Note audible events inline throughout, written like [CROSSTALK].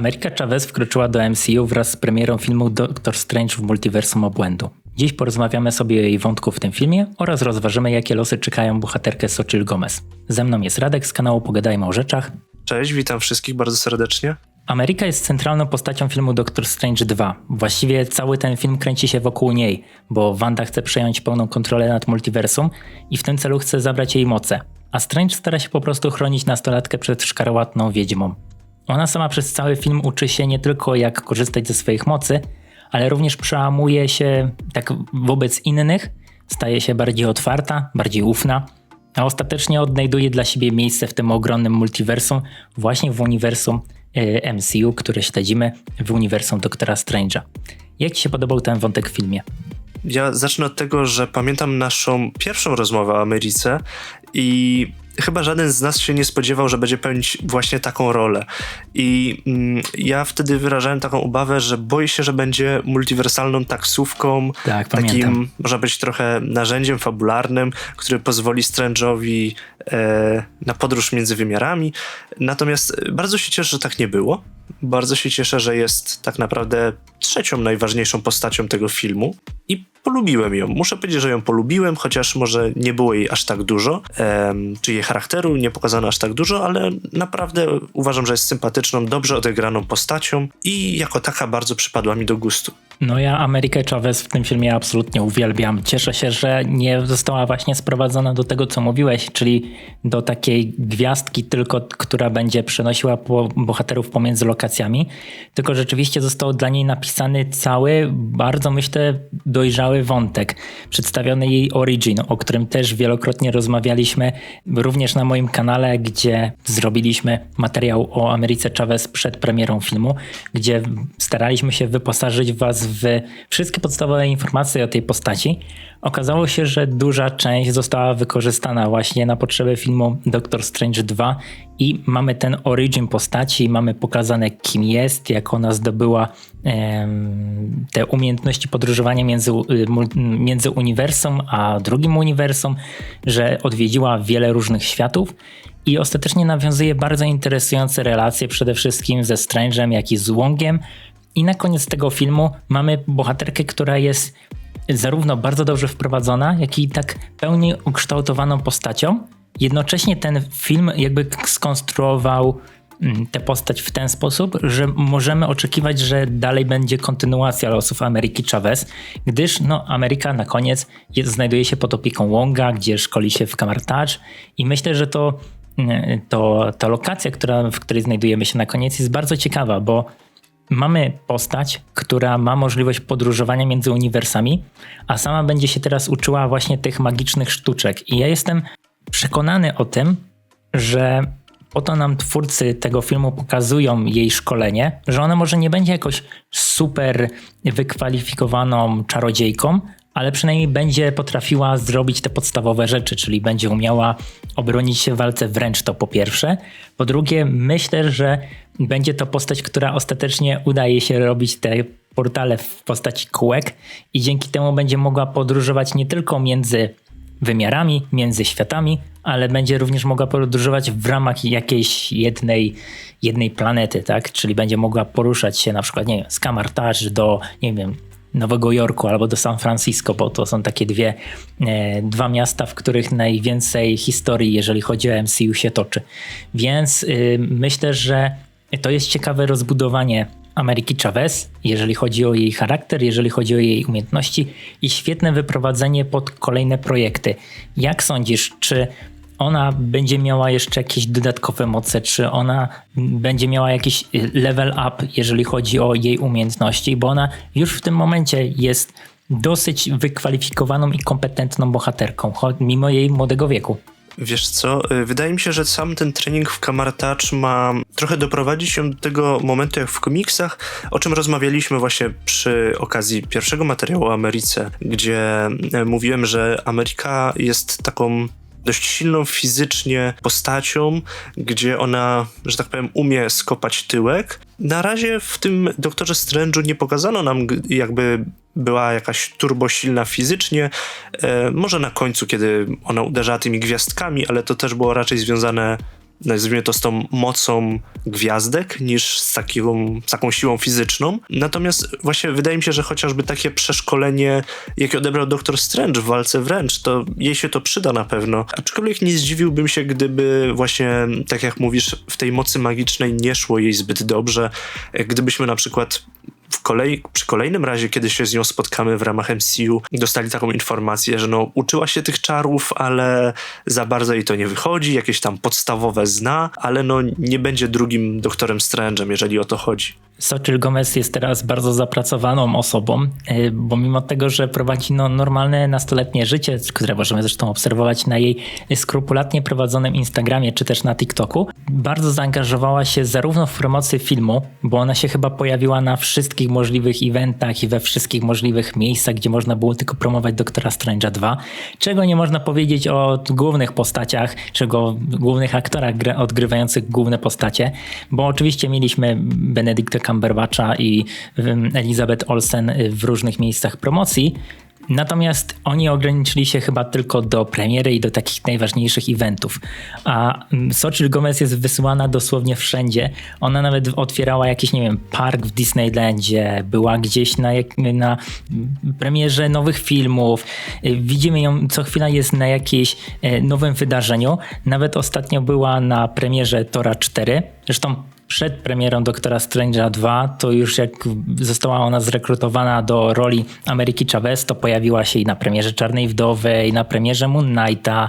Ameryka Chavez wkroczyła do MCU wraz z premierą filmu Doctor Strange w Multiversum Obłędu. Dziś porozmawiamy sobie o jej wątku w tym filmie oraz rozważymy, jakie losy czekają bohaterkę Sochil Gomez. Ze mną jest Radek z kanału Pogadajmy o Rzeczach. Cześć, witam wszystkich bardzo serdecznie. Ameryka jest centralną postacią filmu Doctor Strange 2. Właściwie cały ten film kręci się wokół niej, bo Wanda chce przejąć pełną kontrolę nad multiversum i w tym celu chce zabrać jej moce. A Strange stara się po prostu chronić nastolatkę przed szkarłatną wiedźmą. Ona sama przez cały film uczy się nie tylko jak korzystać ze swoich mocy, ale również przełamuje się tak wobec innych, staje się bardziej otwarta, bardziej ufna, a ostatecznie odnajduje dla siebie miejsce w tym ogromnym multiversum, właśnie w uniwersum e, MCU, które śledzimy, w uniwersum Doktora Strange'a. Jak Ci się podobał ten wątek w filmie? Ja zacznę od tego, że pamiętam naszą pierwszą rozmowę o Ameryce i chyba żaden z nas się nie spodziewał, że będzie pełnić właśnie taką rolę. I mm, ja wtedy wyrażałem taką obawę, że boję się, że będzie multiwersalną taksówką, tak, takim, pamiętam. można być trochę narzędziem fabularnym, który pozwoli Strange'owi e, na podróż między wymiarami. Natomiast bardzo się cieszę, że tak nie było. Bardzo się cieszę, że jest tak naprawdę trzecią najważniejszą postacią tego filmu i polubiłem ją. Muszę powiedzieć, że ją polubiłem, chociaż może nie było jej aż tak dużo, czy jej charakteru nie pokazano aż tak dużo, ale naprawdę uważam, że jest sympatyczną, dobrze odegraną postacią i jako taka bardzo przypadła mi do gustu. No ja Amerykę Chavez w tym filmie absolutnie uwielbiam. Cieszę się, że nie została właśnie sprowadzona do tego, co mówiłeś, czyli do takiej gwiazdki tylko, która będzie przenosiła bohaterów pomiędzy lokacjami, tylko rzeczywiście został dla niej napisany cały, bardzo myślę, dojrzały wątek. Przedstawiony jej origin, o którym też wielokrotnie rozmawialiśmy, również na moim kanale, gdzie zrobiliśmy materiał o Ameryce Chavez przed premierą filmu, gdzie staraliśmy się wyposażyć was w wszystkie podstawowe informacje o tej postaci, okazało się, że duża część została wykorzystana właśnie na potrzeby filmu Doctor Strange 2 i mamy ten origin postaci, mamy pokazane kim jest, jak ona zdobyła em, te umiejętności podróżowania między, między uniwersum a drugim uniwersum, że odwiedziła wiele różnych światów i ostatecznie nawiązuje bardzo interesujące relacje przede wszystkim ze Strange'em, jak i z Wongiem, i na koniec tego filmu mamy bohaterkę, która jest zarówno bardzo dobrze wprowadzona, jak i tak pełni ukształtowaną postacią. Jednocześnie ten film jakby skonstruował mm, tę postać w ten sposób, że możemy oczekiwać, że dalej będzie kontynuacja losów Ameryki Chavez, gdyż no, Ameryka na koniec jest, znajduje się pod opieką Wonga, gdzie szkoli się w Kamartage i myślę, że to, mm, to ta lokacja, która, w której znajdujemy się na koniec jest bardzo ciekawa, bo mamy postać, która ma możliwość podróżowania między uniwersami, a sama będzie się teraz uczyła właśnie tych magicznych sztuczek. I ja jestem przekonany o tym, że po to nam twórcy tego filmu pokazują jej szkolenie, że ona może nie będzie jakoś super wykwalifikowaną czarodziejką, ale przynajmniej będzie potrafiła zrobić te podstawowe rzeczy, czyli będzie umiała obronić się w walce wręcz to po pierwsze. Po drugie, myślę, że będzie to postać, która ostatecznie udaje się robić te portale w postaci kółek i dzięki temu będzie mogła podróżować nie tylko między wymiarami, między światami, ale będzie również mogła podróżować w ramach jakiejś jednej, jednej planety, tak? Czyli będzie mogła poruszać się na przykład, nie wiem, z Kamartage do, nie wiem, Nowego Jorku albo do San Francisco, bo to są takie dwie, e, dwa miasta, w których najwięcej historii, jeżeli chodzi o MCU, się toczy. Więc y, myślę, że to jest ciekawe rozbudowanie Ameryki Chavez, jeżeli chodzi o jej charakter, jeżeli chodzi o jej umiejętności i świetne wyprowadzenie pod kolejne projekty. Jak sądzisz, czy ona będzie miała jeszcze jakieś dodatkowe moce, czy ona będzie miała jakiś level up, jeżeli chodzi o jej umiejętności, bo ona już w tym momencie jest dosyć wykwalifikowaną i kompetentną bohaterką, mimo jej młodego wieku. Wiesz co, y, wydaje mi się, że sam ten trening w Kamartacz ma trochę doprowadzić się do tego momentu jak w komiksach, o czym rozmawialiśmy właśnie przy okazji pierwszego materiału o Ameryce, gdzie y, mówiłem, że Ameryka jest taką dość silną fizycznie postacią, gdzie ona, że tak powiem, umie skopać tyłek. Na razie w tym Doktorze Strange'u nie pokazano nam, jakby była jakaś turbosilna fizycznie. E, może na końcu, kiedy ona uderzała tymi gwiazdkami, ale to też było raczej związane nazwijmy to z tą mocą gwiazdek, niż z taką, z taką siłą fizyczną. Natomiast właśnie wydaje mi się, że chociażby takie przeszkolenie, jakie odebrał Doktor Strange w walce wręcz, to jej się to przyda na pewno. Aczkolwiek nie zdziwiłbym się, gdyby właśnie, tak jak mówisz, w tej mocy magicznej nie szło jej zbyt dobrze. Gdybyśmy na przykład przy kolejnym razie, kiedy się z nią spotkamy w ramach MCU, dostali taką informację, że no, uczyła się tych czarów, ale za bardzo jej to nie wychodzi, jakieś tam podstawowe zna, ale no nie będzie drugim doktorem Strange'em, jeżeli o to chodzi. Sochil Gomez jest teraz bardzo zapracowaną osobą, y, bo mimo tego, że prowadzi no, normalne nastoletnie życie, które możemy zresztą obserwować na jej skrupulatnie prowadzonym Instagramie czy też na TikToku, bardzo zaangażowała się zarówno w promocję filmu, bo ona się chyba pojawiła na wszystkich możliwych eventach i we wszystkich możliwych miejscach, gdzie można było tylko promować Doktora Strange'a 2, czego nie można powiedzieć o głównych postaciach, czego głównych aktorach odgrywających główne postacie, bo oczywiście mieliśmy Benedicta Cumberbatcha i Elizabeth Olsen w różnych miejscach promocji, Natomiast oni ograniczyli się chyba tylko do premiery i do takich najważniejszych eventów. A Sochil Gomez jest wysyłana dosłownie wszędzie. Ona nawet otwierała jakiś, nie wiem, park w Disneylandzie, była gdzieś na, na premierze nowych filmów. Widzimy ją, co chwila jest na jakimś e, nowym wydarzeniu. Nawet ostatnio była na premierze Tora 4. Zresztą przed premierą Doktora Strange'a 2, to już jak została ona zrekrutowana do roli Ameryki Chavez, to pojawiła się i na premierze Czarnej Wdowy, i na premierze Moon Knighta,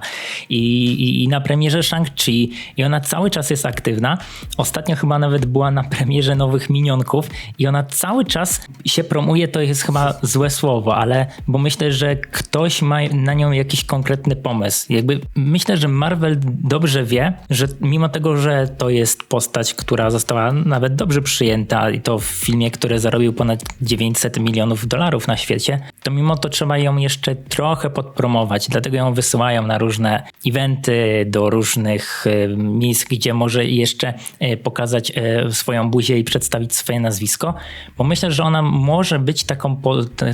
i, i, i na premierze Shang-Chi. I ona cały czas jest aktywna. Ostatnio chyba nawet była na premierze Nowych Minionków i ona cały czas się promuje, to jest chyba złe słowo, ale bo myślę, że ktoś ma na nią jakiś konkretny pomysł. Jakby myślę, że Marvel dobrze wie, że mimo tego, że to jest postać, która została nawet dobrze przyjęta i to w filmie, który zarobił ponad 900 milionów dolarów na świecie, to mimo to trzeba ją jeszcze trochę podpromować, dlatego ją wysyłają na różne eventy, do różnych e, miejsc, gdzie może jeszcze e, pokazać e, swoją buzię i przedstawić swoje nazwisko, bo myślę, że ona może być taką,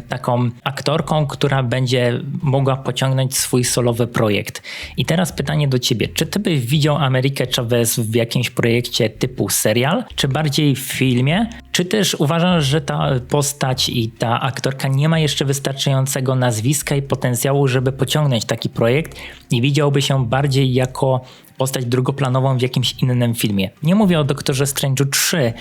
taką aktorką, która będzie mogła pociągnąć swój solowy projekt. I teraz pytanie do ciebie, czy ty byś widział Amerykę Chavez w jakimś projekcie typu serial, czy bardziej w filmie, czy też uważasz, że ta postać i ta aktorka nie ma jeszcze wystarczającego nazwiska i potencjału, żeby pociągnąć taki projekt i widziałby się bardziej jako postać drugoplanową w jakimś innym filmie. Nie mówię o Doktorze Strange'u 3,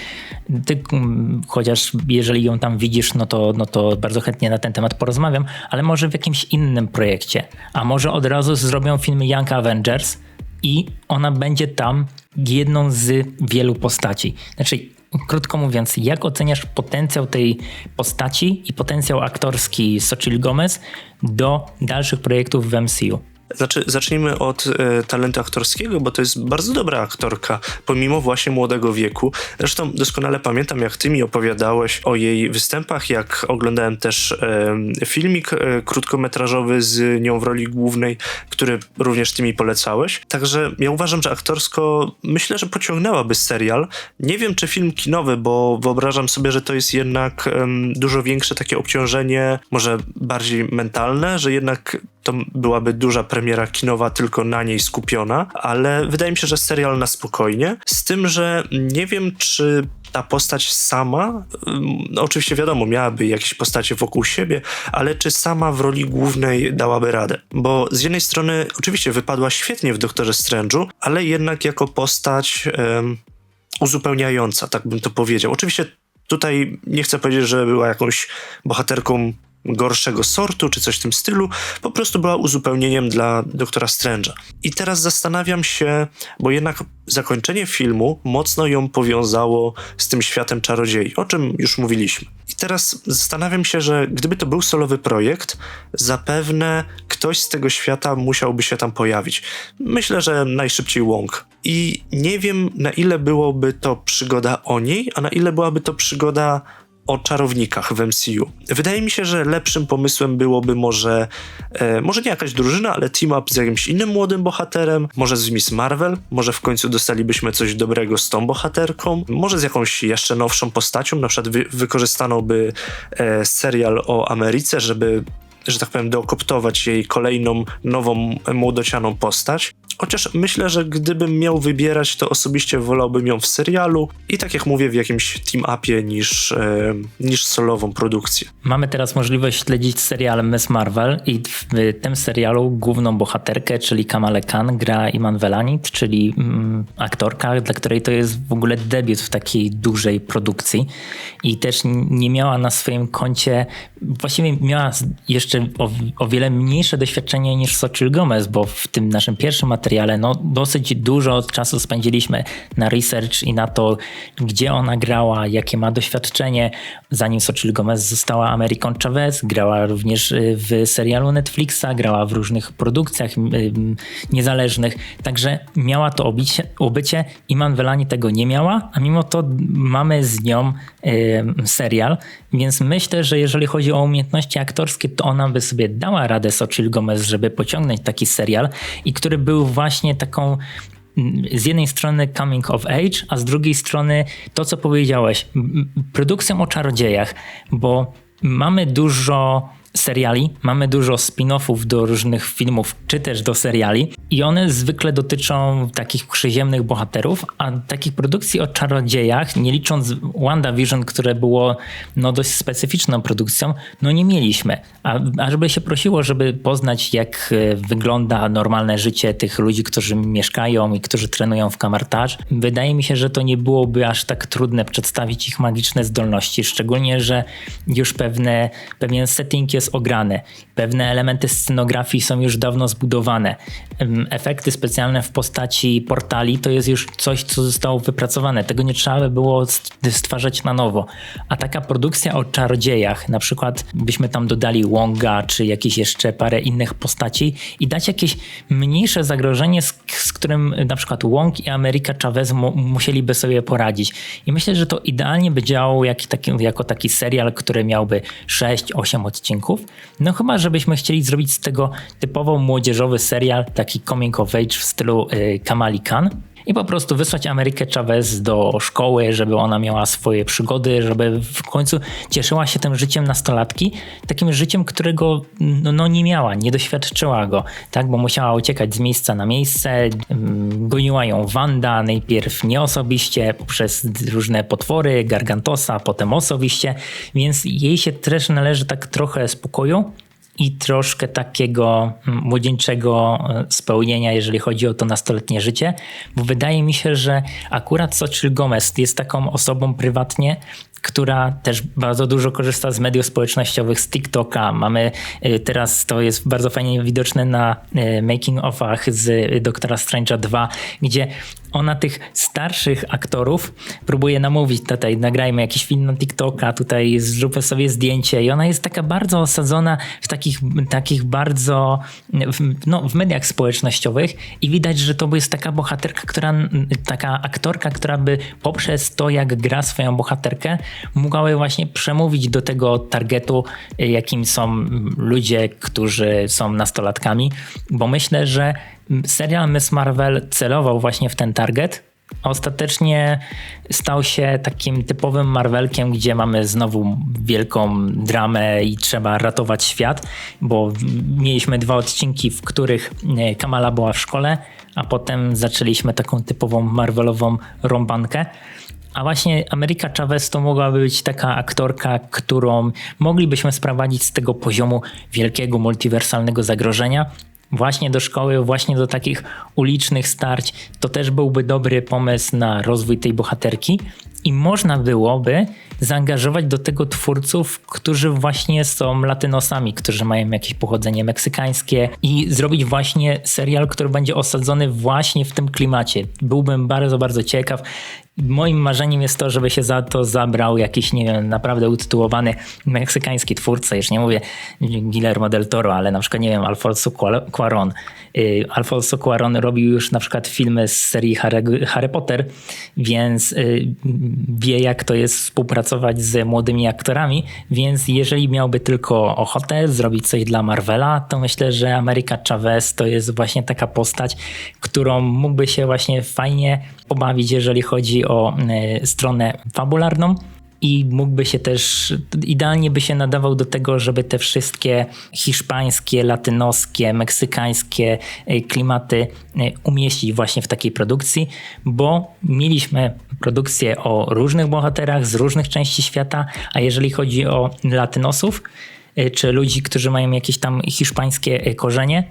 ty, mm, chociaż jeżeli ją tam widzisz, no to, no to bardzo chętnie na ten temat porozmawiam, ale może w jakimś innym projekcie. A może od razu zrobią filmy Young Avengers i ona będzie tam jedną z wielu postaci. Znaczy, krótko mówiąc, jak oceniasz potencjał tej postaci i potencjał aktorski Sochil Gomez do dalszych projektów w MCU? Znaczy, zacznijmy od e, talentu aktorskiego, bo to jest bardzo dobra aktorka, pomimo właśnie młodego wieku. Zresztą doskonale pamiętam, jak ty mi opowiadałeś o jej występach, jak oglądałem też e, filmik e, krótkometrażowy z nią w roli głównej, który również ty mi polecałeś. Także ja uważam, że aktorsko myślę, że pociągnęłaby serial. Nie wiem, czy film kinowy, bo wyobrażam sobie, że to jest jednak dużo większe takie obciążenie, może bardziej mentalne, że jednak to byłaby duża premiera kinowa tylko na niej skupiona, ale wydaje mi się, że serial na spokojnie. Z tym, że nie wiem, czy ta postać sama, no oczywiście wiadomo, miałaby jakieś postacie wokół siebie, ale czy sama w roli głównej dałaby radę? Bo z jednej strony oczywiście wypadła świetnie w Doktorze Strange'u, ale jednak jako postać um, uzupełniająca, tak bym to powiedział. Oczywiście tutaj nie chcę powiedzieć, że była jakąś bohaterką gorszego sortu, czy coś w tym stylu, po prostu była uzupełnieniem dla doktora Strange'a. I teraz zastanawiam się, bo jednak zakończenie filmu mocno ją powiązało z tym światem czarodziei, o czym już mówiliśmy. I teraz zastanawiam się, że gdyby to był solowy projekt, zapewne ktoś z tego świata musiałby się tam pojawić. Myślę, że najszybciej Wong. I nie wiem, na ile byłoby to przygoda o niej, a na ile byłaby to przygoda o czarownikach w MCU. Wydaje mi się, że lepszym pomysłem byłoby może, e, może nie jakaś drużyna, ale team up z jakimś innym młodym bohaterem, może z Miss Marvel, może w końcu dostalibyśmy coś dobrego z tą bohaterką, może z jakąś jeszcze nowszą postacią, na przykład wy, wykorzystano by e, serial o Ameryce, żeby że tak powiem, dookoptować jej kolejną nową młodocianą postać. Chociaż myślę, że gdybym miał wybierać, to osobiście wolałbym ją w serialu i tak jak mówię, w jakimś team-upie niż, e, niż solową produkcję. Mamy teraz możliwość śledzić serial Miss Marvel i w tym serialu główną bohaterkę, czyli Kamale Khan, gra Iman Velanit, czyli mm, aktorka, dla której to jest w ogóle debiut w takiej dużej produkcji i też nie miała na swoim koncie, właściwie miała jeszcze o, o wiele mniejsze doświadczenie niż Sochil Gomez, bo w tym naszym pierwszym materiale no, dosyć dużo czasu spędziliśmy na research i na to, gdzie ona grała, jakie ma doświadczenie. Zanim Sochil Gomez została American Chavez, grała również y, w serialu Netflixa, grała w różnych produkcjach niezależnych, także miała to obicie, obycie. Iman Velani tego nie miała, a mimo to mamy z nią serial, więc myślę, że jeżeli chodzi o umiejętności aktorskie, to ona by sobie dała radę Sochil Gomez, żeby pociągnąć taki serial i który był właśnie taką z jednej strony coming of age, a z drugiej strony to, co powiedziałeś, produkcją o czarodziejach, bo mamy dużo seriali, mamy dużo spin-offów do różnych filmów, czy też do seriali i one zwykle dotyczą takich przyziemnych bohaterów, a takich produkcji o czarodziejach, nie licząc WandaVision, które było no, dość specyficzną produkcją, no nie mieliśmy. A, a żeby się prosiło, żeby poznać jak e, wygląda normalne życie tych ludzi, którzy mieszkają i którzy trenują w kamartaż, wydaje mi się, że to nie byłoby aż tak trudne przedstawić ich magiczne zdolności, szczególnie, że już pewne, pewien setting jest jest ograne. Pewne elementy scenografii są już dawno zbudowane. Efekty specjalne w postaci portali to jest już coś, co zostało wypracowane. Tego nie trzeba by było stwarzać na nowo. A taka produkcja o czarodziejach, na przykład byśmy tam dodali Wonga, czy jakieś jeszcze parę innych postaci i dać jakieś mniejsze zagrożenie, z, z którym na przykład Wong i Ameryka Chavez mu, musieliby sobie poradzić. I myślę, że to idealnie by działało jak taki, jako taki serial, który miałby 6-8 odcinków no chyba, żebyśmy chcieli zrobić z tego typowo młodzieżowy serial, taki coming of age w stylu y, Kamali Khan i po prostu wysłać Amerykę Chavez do szkoły, żeby ona miała swoje przygody, żeby w końcu cieszyła się tym życiem nastolatki, takim życiem, którego no, no nie miała, nie doświadczyła go, tak, bo musiała uciekać z miejsca na miejsce, mm, goniła ją Wanda, najpierw nie osobiście, poprzez różne potwory, Gargantosa, potem osobiście, więc jej się też należy tak trochę spokoju, i troszkę takiego mm, młodzieńczego e, spełnienia, jeżeli chodzi o to nastoletnie życie, bo wydaje mi się, że akurat Sochil Gomez jest taką osobą prywatnie, która też bardzo dużo korzysta z mediów społecznościowych, z TikToka. Mamy e, teraz, to jest bardzo fajnie widoczne na e, making ofach z Doktora Strange'a 2, gdzie ona tych starszych aktorów próbuje namówić, tutaj nagrajmy jakiś film na TikToka, tutaj zróbmy sobie zdjęcie. I ona jest taka bardzo osadzona w takich, takich bardzo, w, no, w mediach społecznościowych i widać, że to jest taka bohaterka, która, taka aktorka, która by poprzez to, jak gra swoją bohaterkę, mogłaby właśnie przemówić do tego targetu, jakim są ludzie, którzy są nastolatkami, bo myślę, że serial Miss Marvel celował właśnie w ten target. Ostatecznie stał się takim typowym Marvelkiem, gdzie mamy znowu wielką dramę i trzeba ratować świat, bo mieliśmy dwa odcinki, w których e, Kamala była w szkole, a potem zaczęliśmy taką typową Marvelową rąbankę. A właśnie Ameryka Chavez to mogłaby być taka aktorka, którą moglibyśmy sprowadzić z tego poziomu wielkiego multiwersalnego zagrożenia właśnie do szkoły, właśnie do takich ulicznych starć, to też byłby dobry pomysł na rozwój tej bohaterki i można byłoby zaangażować do tego twórców, którzy właśnie są latynosami, którzy mają jakieś pochodzenie meksykańskie i zrobić właśnie serial, który będzie osadzony właśnie w tym klimacie. Byłbym bardzo, bardzo ciekaw. Moim marzeniem jest to, żeby się za to zabrał jakiś, nie wiem, naprawdę utytułowany meksykański twórca, już nie mówię Guillermo del Toro, ale na przykład, nie wiem, Alfonso Cuaron. Y, Alfonso Cuaron robił już na przykład filmy z serii Harry, Harry Potter, więc y, wie jak to jest współpracować z młodymi aktorami, więc jeżeli miałby tylko ochotę zrobić coś dla Marvela, to myślę, że America Chavez to jest właśnie taka postać, którą mógłby się właśnie fajnie pobawić, jeżeli chodzi o y, stronę fabularną i mógłby się też, idealnie by się nadawał do tego, żeby te wszystkie hiszpańskie, latynoskie, meksykańskie y, klimaty y, umieścić właśnie w takiej produkcji, bo mieliśmy produkcję o różnych bohaterach z różnych części świata, a jeżeli chodzi o latynosów, y, czy ludzi, którzy mają jakieś tam hiszpańskie korzenie,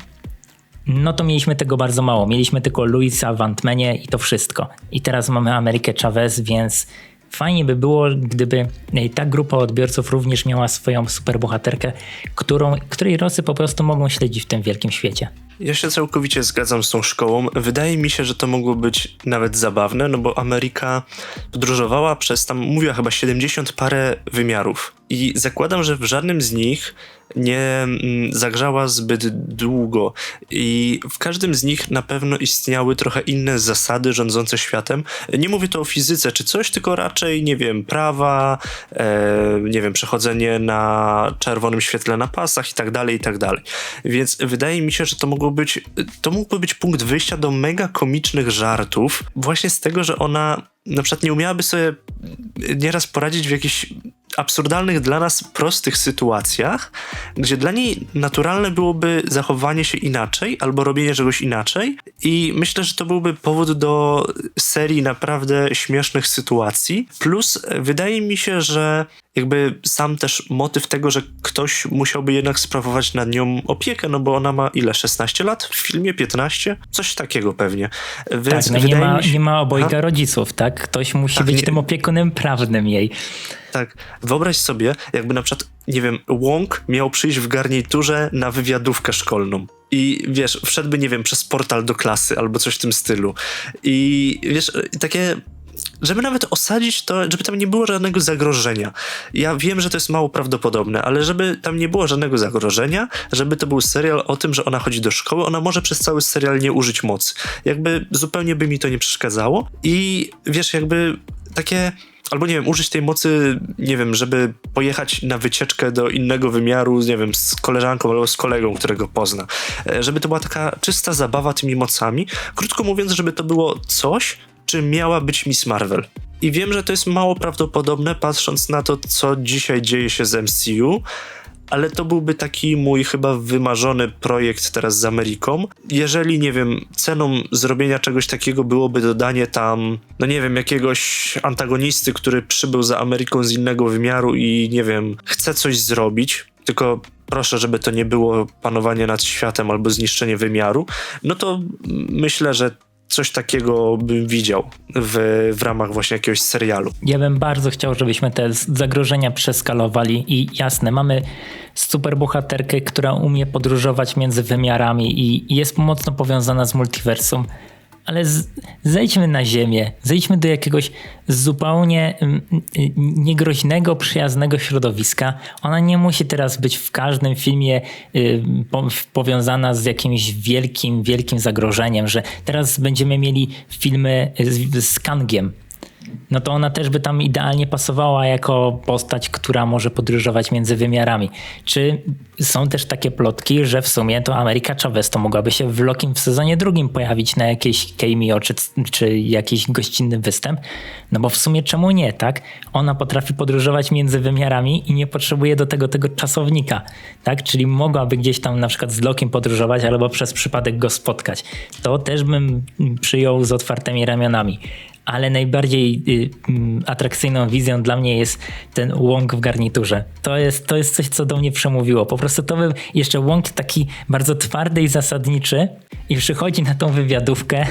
no to mieliśmy tego bardzo mało. Mieliśmy tylko Luisa w Antmenie i to wszystko. I teraz mamy Amerykę Chavez, więc fajnie by było, gdyby ta grupa odbiorców również miała swoją superbohaterkę, którą, której Rosy po prostu mogą śledzić w tym wielkim świecie. Ja się całkowicie zgadzam z tą szkołą. Wydaje mi się, że to mogło być nawet zabawne, no bo Ameryka podróżowała przez tam, mówiła chyba 70 parę wymiarów. I zakładam, że w żadnym z nich nie mm, zagrzała zbyt długo. I w każdym z nich na pewno istniały trochę inne zasady rządzące światem. Nie mówię to o fizyce czy coś, tylko raczej, nie wiem, prawa, e, nie wiem, przechodzenie na czerwonym świetle na pasach i tak dalej, i tak dalej. Więc wydaje mi się, że to mogło być, to mógłby być punkt wyjścia do mega komicznych żartów, właśnie z tego, że ona na przykład nie umiałaby sobie nieraz poradzić w jakichś absurdalnych dla nas prostych sytuacjach, gdzie dla niej naturalne byłoby zachowanie się inaczej albo robienie czegoś inaczej i myślę, że to byłby powód do serii naprawdę śmiesznych sytuacji. Plus wydaje mi się, że jakby sam też motyw tego, że ktoś musiałby jednak sprawować nad nią opiekę, no bo ona ma ile? 16 lat? W filmie 15? Coś takiego pewnie. Więc tak, no nie, ma, się... nie ma obojga rodziców, tak? Ktoś musi tak, być nie... tym opiekunem prawnym jej. Tak, wyobraź sobie, jakby na przykład, nie wiem, Wong miał przyjść w garniturze na wywiadówkę szkolną. I wiesz, wszedłby, nie wiem, przez portal do klasy albo coś w tym stylu. I wiesz, takie żeby nawet osadzić to, żeby tam nie było żadnego zagrożenia. Ja wiem, że to jest mało prawdopodobne, ale żeby tam nie było żadnego zagrożenia, żeby to był serial o tym, że ona chodzi do szkoły, ona może przez cały serial nie użyć mocy. Jakby zupełnie by mi to nie przeszkadzało. I wiesz, jakby takie albo nie wiem, użyć tej mocy, nie wiem, żeby pojechać na wycieczkę do innego wymiaru, nie wiem, z koleżanką albo z kolegą, którego pozna. E, żeby to była taka czysta zabawa tymi mocami. Krótko mówiąc, żeby to było coś, czym miała być Miss Marvel. I wiem, że to jest mało prawdopodobne, patrząc na to, co dzisiaj dzieje się z MCU, ale to byłby taki mój chyba wymarzony projekt teraz z Ameryką. Jeżeli, nie wiem, ceną zrobienia czegoś takiego byłoby dodanie tam, no nie wiem, jakiegoś antagonisty, który przybył za Ameryką z innego wymiaru i, nie wiem, chce coś zrobić, tylko proszę, żeby to nie było panowanie nad światem albo zniszczenie wymiaru, no to myślę, że coś takiego bym widział w, w ramach właśnie jakiegoś serialu. Ja bym bardzo chciał, żebyśmy te zagrożenia przeskalowali i jasne, mamy superbohaterkę, która umie podróżować między wymiarami i jest mocno powiązana z multiversum, ale zejdźmy na ziemię, zejdźmy do jakiegoś zupełnie mm, niegroźnego, przyjaznego środowiska. Ona nie musi teraz być w każdym filmie y, po, powiązana z jakimś wielkim, wielkim zagrożeniem, że teraz będziemy mieli filmy z, z Kangiem, no to ona też by tam idealnie pasowała jako postać, która może podróżować między wymiarami. Czy są też takie plotki, że w sumie to Ameryka Chavez to mogłaby się w Lokim w sezonie drugim pojawić na jakieś cameo czy, czy jakiś gościnny występ? No bo w sumie czemu nie, tak? Ona potrafi podróżować między wymiarami i nie potrzebuje do tego tego czasownika, tak? Czyli mogłaby gdzieś tam na przykład z Lokiem podróżować albo przez przypadek go spotkać. To też bym przyjął z otwartymi ramionami ale najbardziej y, mm, atrakcyjną wizją dla mnie jest ten łąk w garniturze. To jest, to jest coś, co do mnie przemówiło. Po prostu to był jeszcze łąk taki bardzo twardy i zasadniczy i przychodzi na tą wywiadówkę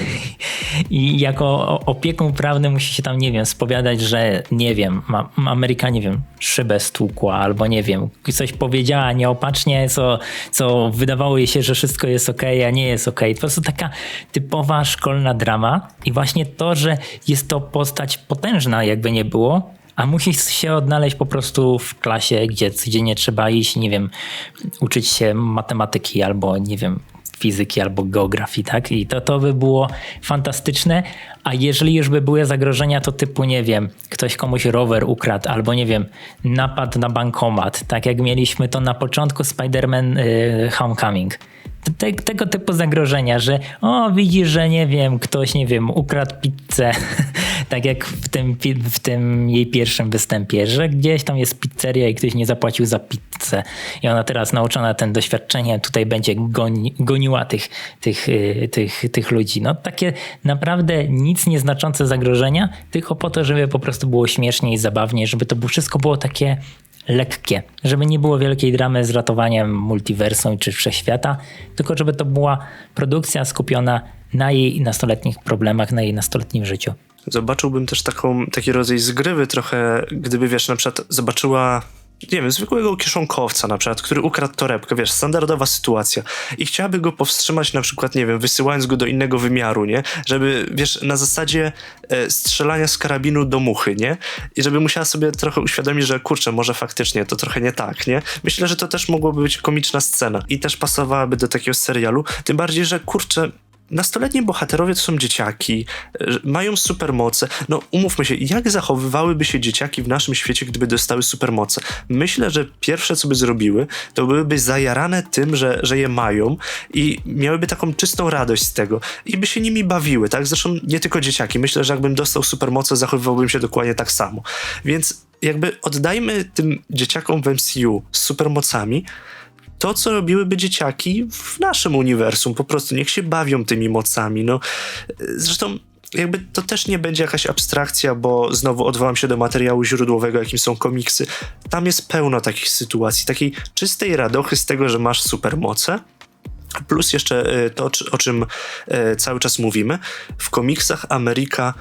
i jako opiekun prawny musi się tam, nie wiem, spowiadać, że nie wiem, ma, Ameryka, nie wiem, szybę stłukła albo nie wiem, coś powiedziała nieopatrznie, co, co wydawało jej się, że wszystko jest ok, a nie jest ok. Po prostu taka typowa szkolna drama i właśnie to, że jest to postać potężna, jakby nie było, a musi się odnaleźć po prostu w klasie, gdzie codziennie trzeba iść, nie wiem, uczyć się matematyki albo, nie wiem, fizyki albo geografii, tak? I to, to by było fantastyczne. A jeżeli już by były zagrożenia, to typu, nie wiem, ktoś komuś rower ukradł, albo nie wiem, napad na bankomat, tak jak mieliśmy to na początku Spider-Man y, Homecoming te, tego typu zagrożenia, że o, widzisz, że nie wiem, ktoś, nie wiem, ukradł pizzę, [LAUGHS] tak jak w tym, w tym jej pierwszym występie, że gdzieś tam jest pizzeria i ktoś nie zapłacił za pizzę i ona teraz nauczona tym doświadczeniem tutaj będzie goni, goniła tych, tych, y, tych, tych ludzi. No takie naprawdę nic nieznaczące zagrożenia, tylko po to, żeby po prostu było śmiesznie i zabawnie, żeby to było- wszystko było takie lekkie, żeby nie było wielkiej dramy z ratowaniem multiversum czy wszechświata, tylko żeby to była produkcja skupiona na jej nastoletnich problemach, na jej nastoletnim życiu. Zobaczyłbym też taką, taki rodzaj zgrywy trochę, gdyby, wiesz, na przykład zobaczyła nie wiem, zwykłego kieszonkowca na przykład, który ukradł torebkę, wiesz, standardowa sytuacja i chciałaby go powstrzymać na przykład, nie wiem, wysyłając go do innego wymiaru, nie? Żeby, wiesz, na zasadzie e, strzelania z karabinu do muchy, nie? I żeby musiała sobie trochę uświadomić, że kurczę, może faktycznie to trochę nie tak, nie? Myślę, że to też mogłoby być komiczna scena i też pasowałaby do takiego serialu, tym bardziej, że kurczę, Nastoletni bohaterowie to są dzieciaki, mają supermoce. No umówmy się, jak zachowywałyby się dzieciaki w naszym świecie, gdyby dostały supermoce? Myślę, że pierwsze, co by zrobiły, to byłyby zajarane tym, że, że je mają i miałyby taką czystą radość z tego i by się nimi bawiły, tak? Zresztą nie tylko dzieciaki. Myślę, że jakbym dostał supermoce, zachowywałbym się dokładnie tak samo. Więc jakby oddajmy tym dzieciakom w MCU z supermocami to, co robiłyby dzieciaki w naszym uniwersum. Po prostu niech się bawią tymi mocami. No, zresztą jakby to też nie będzie jakaś abstrakcja, bo znowu odwołam się do materiału źródłowego, jakim są komiksy. Tam jest pełno takich sytuacji, takiej czystej radochy z tego, że masz supermoce. Plus jeszcze y, to, o czym y, cały czas mówimy. W komiksach Ameryka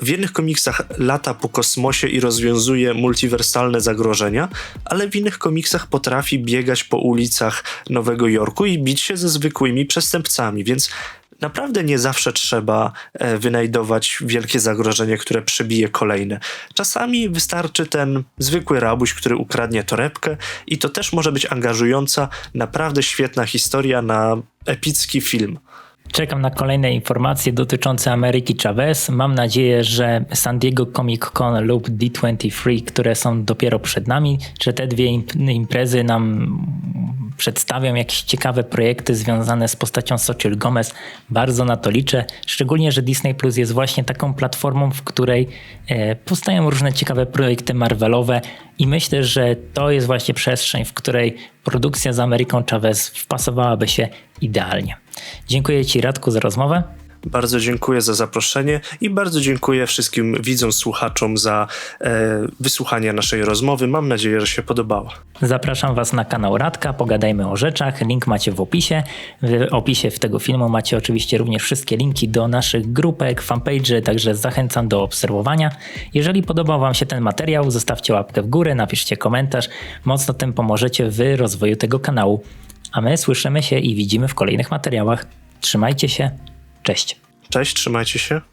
w jednych komiksach lata po kosmosie i rozwiązuje multiwersalne zagrożenia, ale w innych komiksach potrafi biegać po ulicach Nowego Jorku i bić się ze zwykłymi przestępcami, więc naprawdę nie zawsze trzeba e, wynajdować wielkie zagrożenie, które przebije kolejne. Czasami wystarczy ten zwykły rabuś, który ukradnie torebkę i to też może być angażująca, naprawdę świetna historia na epicki film. Czekam na kolejne informacje dotyczące Ameryki Chavez. Mam nadzieję, że San Diego Comic Con lub D23, które są dopiero przed nami, że te dwie im- imprezy nam przedstawią jakieś ciekawe projekty związane z postacią Sochil Gomez. Bardzo na to liczę. Szczególnie, że Disney Plus jest właśnie taką platformą, w której e, powstają różne ciekawe projekty Marvelowe i myślę, że to jest właśnie przestrzeń, w której produkcja z Ameryką Chavez wpasowałaby się idealnie. Dziękuję Ci Radku za rozmowę. Bardzo dziękuję za zaproszenie i bardzo dziękuję wszystkim widzom, słuchaczom za e, wysłuchanie naszej rozmowy. Mam nadzieję, że się podobała. Zapraszam Was na kanał Radka, pogadajmy o rzeczach. Link macie w opisie. W opisie w tego filmu macie oczywiście również wszystkie linki do naszych grupek, fanpage, także zachęcam do obserwowania. Jeżeli podobał Wam się ten materiał, zostawcie łapkę w górę, napiszcie komentarz. Mocno tym pomożecie w rozwoju tego kanału. A my słyszymy się i widzimy w kolejnych materiałach. Trzymajcie się. Cześć. Cześć, trzymajcie się.